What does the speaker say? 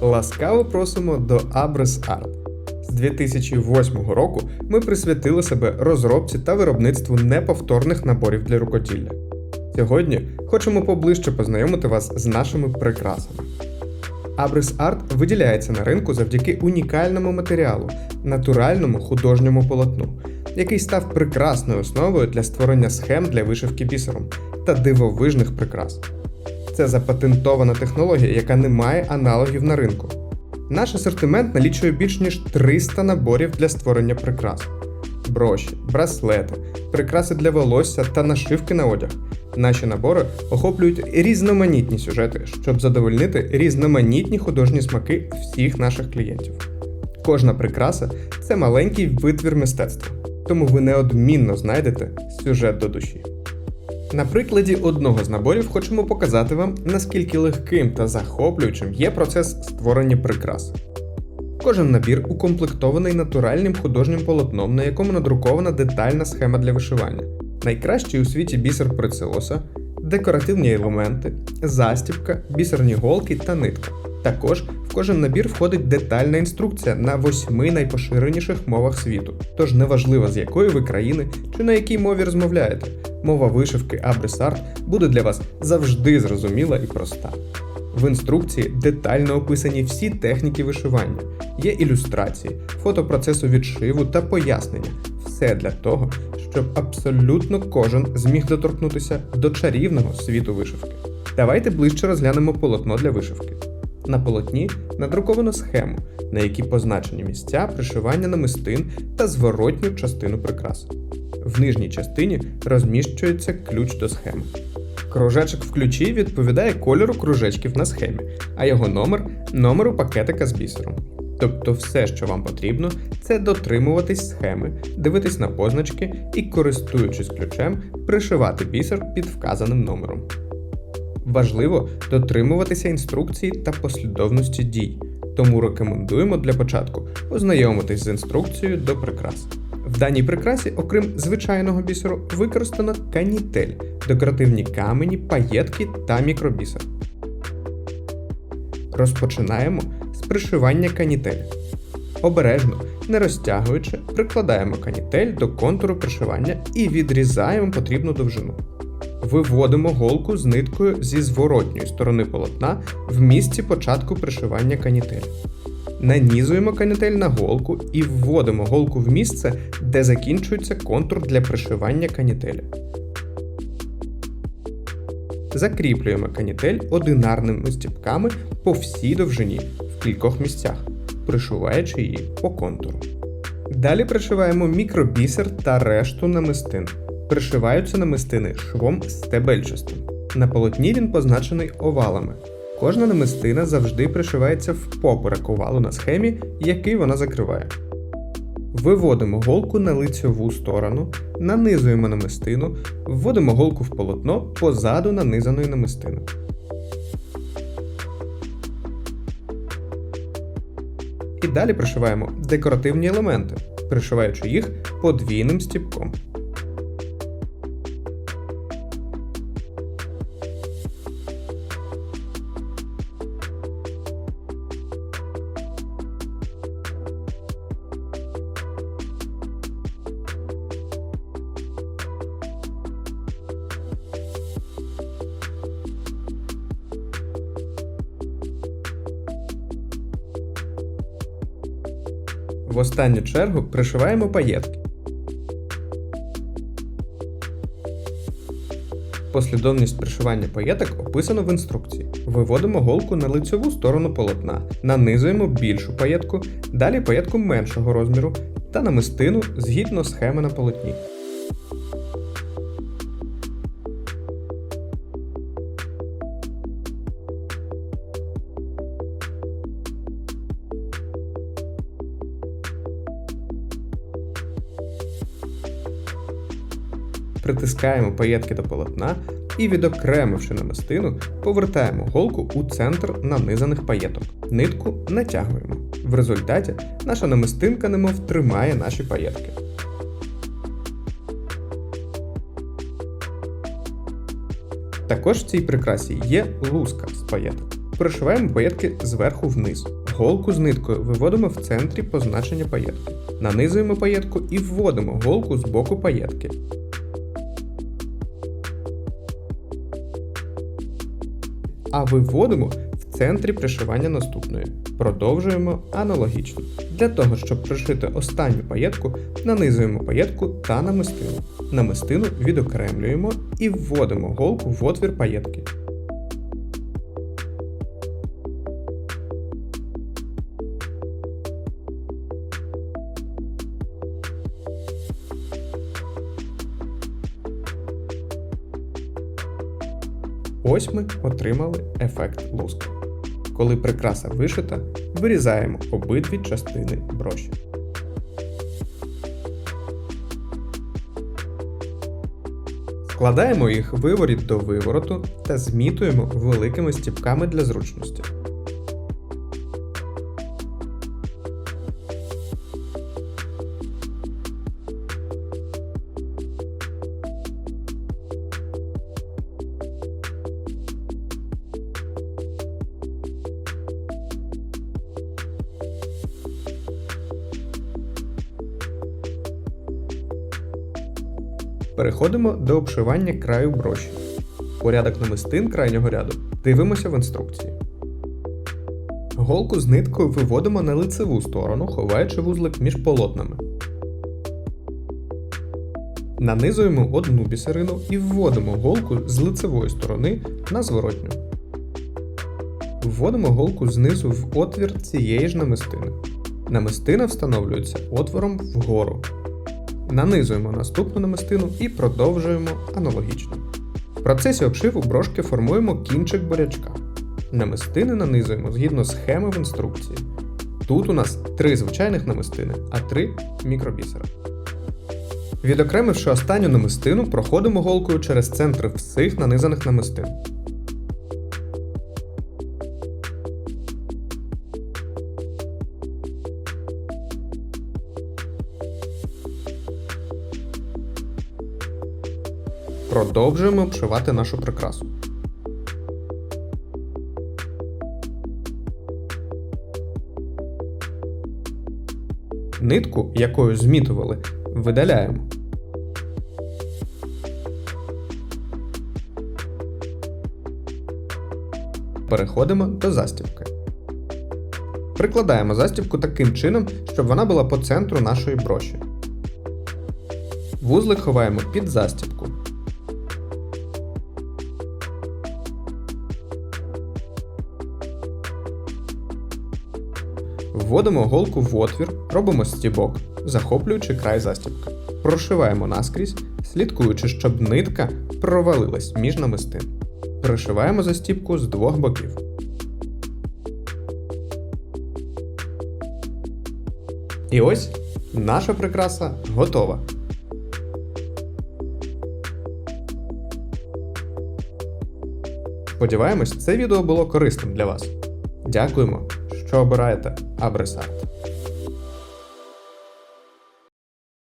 Ласкаво просимо до Abris Art. З 2008 року ми присвятили себе розробці та виробництву неповторних наборів для рукоділля. Сьогодні хочемо поближче познайомити вас з нашими прикрасами. Abris Art виділяється на ринку завдяки унікальному матеріалу, натуральному художньому полотну, який став прекрасною основою для створення схем для вишивки бісером та дивовижних прикрас. Це запатентована технологія, яка не має аналогів на ринку. Наш асортимент налічує більш ніж 300 наборів для створення прикрас: броші, браслети, прикраси для волосся та нашивки на одяг. Наші набори охоплюють різноманітні сюжети, щоб задовольнити різноманітні художні смаки всіх наших клієнтів. Кожна прикраса це маленький витвір мистецтва, тому ви неодмінно знайдете сюжет до душі. На прикладі одного з наборів хочемо показати вам, наскільки легким та захоплюючим є процес створення прикрас. Кожен набір укомплектований натуральним художнім полотном, на якому надрукована детальна схема для вишивання, найкращий у світі бісер прицелоса, декоративні елементи, застібка, бісерні голки та нитка. Також в кожен набір входить детальна інструкція на восьми найпоширеніших мовах світу. Тож неважливо з якої ви країни чи на якій мові розмовляєте, мова вишивки Abris буде для вас завжди зрозуміла і проста. В інструкції детально описані всі техніки вишивання, є ілюстрації, фото процесу відшиву та пояснення. Все для того, щоб абсолютно кожен зміг доторкнутися до чарівного світу вишивки. Давайте ближче розглянемо полотно для вишивки. На полотні надруковано схему, на якій позначені місця пришивання намистин та зворотню частину прикраси. В нижній частині розміщується ключ до схеми. Кружечок в ключі відповідає кольору кружечків на схемі, а його номер номеру пакетика з бісером. Тобто все, що вам потрібно, це дотримуватись схеми, дивитись на позначки і, користуючись ключем, пришивати бісер під вказаним номером. Важливо дотримуватися інструкції та послідовності дій, тому рекомендуємо для початку ознайомитись з інструкцією до прикрас. В даній прикрасі, окрім звичайного бісеру, використано канітель, декоративні камені, паєтки та мікробісер. Розпочинаємо з пришивання канітелі. Обережно, не розтягуючи, прикладаємо канітель до контуру пришивання і відрізаємо потрібну довжину. Виводимо голку з ниткою зі зворотньої сторони полотна в місці початку пришивання канітелі. Нанізуємо канітель на голку і вводимо голку в місце, де закінчується контур для пришивання канітелі. Закріплюємо канітель одинарними стіпками по всій довжині в кількох місцях, пришиваючи її по контуру. Далі пришиваємо мікробісер та решту намистин. Пришиваються намистини швом стебельчастим. На полотні він позначений овалами. Кожна намистина завжди пришивається в поперек овалу на схемі, який вона закриває. Виводимо голку на лицьову сторону, нанизуємо намистину, вводимо голку в полотно позаду нанизаної намистини. І далі пришиваємо декоративні елементи, пришиваючи їх подвійним стіпком. В останню чергу пришиваємо паєтки. Послідовність пришивання паєток описано в інструкції. Виводимо голку на лицьову сторону полотна, нанизуємо більшу паєтку, далі паєтку меншого розміру та намистину згідно схеми на полотні. Притискаємо паєтки до полотна і, відокремивши намистину, повертаємо голку у центр нанизаних паєток. Нитку натягуємо. В результаті наша намистинка немов тримає наші паєтки. Також в цій прикрасі є луска з паєток. Пришиваємо паєтки зверху вниз. Голку з ниткою виводимо в центрі позначення паєтки. Нанизуємо паєтку і вводимо голку з боку паєтки. А виводимо в центрі пришивання наступної. Продовжуємо аналогічно. Для того, щоб пришити останню паєтку, нанизуємо паєтку та намистину. Намистину відокремлюємо і вводимо голку в отвір паєтки. Ось ми отримали ефект луска. Коли прикраса вишита, вирізаємо обидві частини броші. Складаємо їх виворіт до вивороту та змітуємо великими стіпками для зручності. Переходимо до обшивання краю броші. Порядок намистин крайнього ряду дивимося в інструкції. Голку з ниткою виводимо на лицеву сторону, ховаючи вузлик між полотнами. Нанизуємо одну бісерину і вводимо голку з лицевої сторони на зворотню. Вводимо голку знизу в отвір цієї ж намистини. Намистина встановлюється отвором вгору. Нанизуємо наступну намистину і продовжуємо аналогічно. В процесі обшиву брошки формуємо кінчик бурячка. Намистини нанизуємо згідно схеми в інструкції. Тут у нас три звичайних намистини, а три мікробісера. Відокремивши останню намистину, проходимо голкою через центр всіх нанизаних намистин. Продовжуємо обшивати нашу прикрасу. Нитку, якою змітували, видаляємо. Переходимо до застібки. Прикладаємо застібку таким чином, щоб вона була по центру нашої броші. Вузлик ховаємо під застібку. Вводимо голку в отвір, робимо стібок, захоплюючи край застібки. Прошиваємо наскрізь, слідкуючи, щоб нитка провалилась між намистин. Пришиваємо застібку з двох боків. І ось наша прикраса готова. Сподіваємось, це відео було корисним для вас. Дякуємо, що обираєте Абресарт.